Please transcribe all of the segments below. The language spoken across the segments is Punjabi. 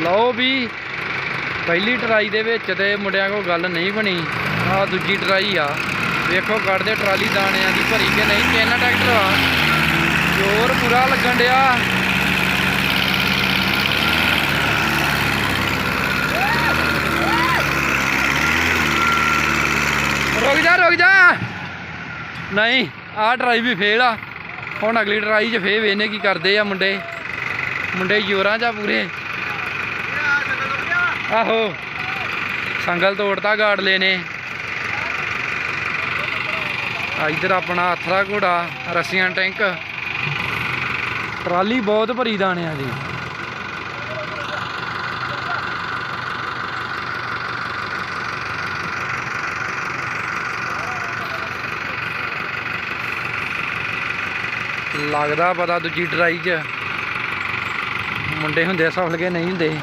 ਲਓ ਵੀ ਪਹਿਲੀ ਟਰਾਈ ਦੇ ਵਿੱਚ ਤੇ ਮੁੰਡਿਆਂ ਕੋਲ ਗੱਲ ਨਹੀਂ ਬਣੀ। ਆ ਦੂਜੀ ਟਰਾਈ ਆ। ਵੇਖੋ ਕੱਢਦੇ ਟਰਾਲੀ ਦਾਣਿਆਂ ਦੀ ਭਰੀ ਕਿ ਨਹੀਂ, ਕਿੰਨਾ ਟਰੈਕਟਰ ਆ। ਜ਼ੋਰ ਪੂਰਾ ਲੱਗਣ ਡਿਆ। ਰੁਕ ਜਾ ਰੁਕ ਜਾ। ਨਹੀਂ, ਆਹ ਟਰਾਈ ਵੀ ਫੇਲ ਆ। ਹੁਣ ਅਗਲੀ ਟਰਾਈ 'ਚ ਫੇਰ ਵੇਨੇ ਕੀ ਕਰਦੇ ਆ ਮੁੰਡੇ। ਮੁੰਡੇ ਜ਼ੋਰਾਂ 'ਚ ਆ ਪੂਰੇ। ਆਹੋ। ਸੰਗਲ ਤੋੜਤਾ ਗਾੜਲੇ ਨੇ। ਆ ਇਧਰ ਆਪਣਾ ਅਥਰਾ ਘੋੜਾ, ਰੱਸੀਆਂ ਟੈਂਕ। ਟਰਾਲੀ ਬਹੁਤ ਭਰੀ ਦਾਣਿਆਂ ਦੀ। ਲੱਗਦਾ ਪਤਾ ਦੂਜੀ ਡਰਾਈ 'ਚ। ਮੁੰਡੇ ਹੁੰਦੇ ਸਫਲ ਕੇ ਨਹੀਂ ਹੁੰਦੇ।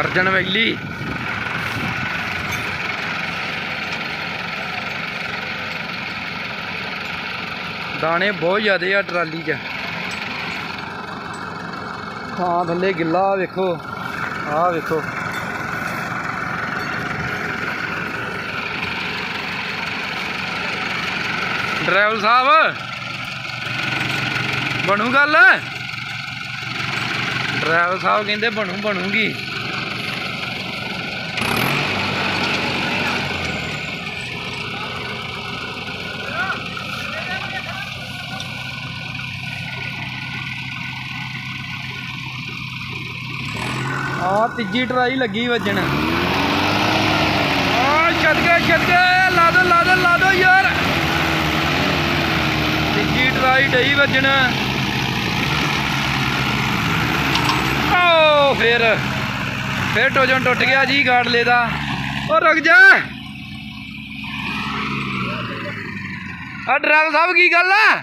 ਅਰਜਨ ਵੈਲੀ। ਦਾਣੇ ਬਹੁਤ ਜ਼ਿਆਦੇ ਆ ਟਰਾਲੀ 'ਚ। ਥਾਂ ਥੱਲੇ ਗਿੱਲਾ, ਆਹ ਵੇਖੋ ਆਹ ਵੇਖੋ। ਡਰਾਈਵਰ ਸਾਹਿਬ, ਬਣੂ ਗੱਲ? ਡਰਾਈਵਰ ਸਾਹਿਬ ਕਹਿੰਦੇ ਬਣੂ, ਬਣੂਗੀ। ਆ ਤੀਜੀ ਟਰਾਈ ਲੱਗੀ ਵੱਜਣ। ਆ ਛੱਡ ਗਿਆ ਛੱਡ ਗਿਆ ਲਾ ਦੋ ਲਾ ਦੋ ਲਾ ਦੋ ਯਾਰ। ਤੀਜੀ ਟਰਾਈ ਡਈ ਵੱਜਣ। ਓ ਫੇਰ ਫੇਰ ਟੋਜਨ ਟੁੱਟ ਗਿਆ ਜੀ ਗਾੜਲੇ ਦਾ। ਓ ਰੁਕ ਜਾ। ਆ ਡਰਾਈਵਰ ਸਾਹਿਬ ਕੀ ਗੱਲ ਆ?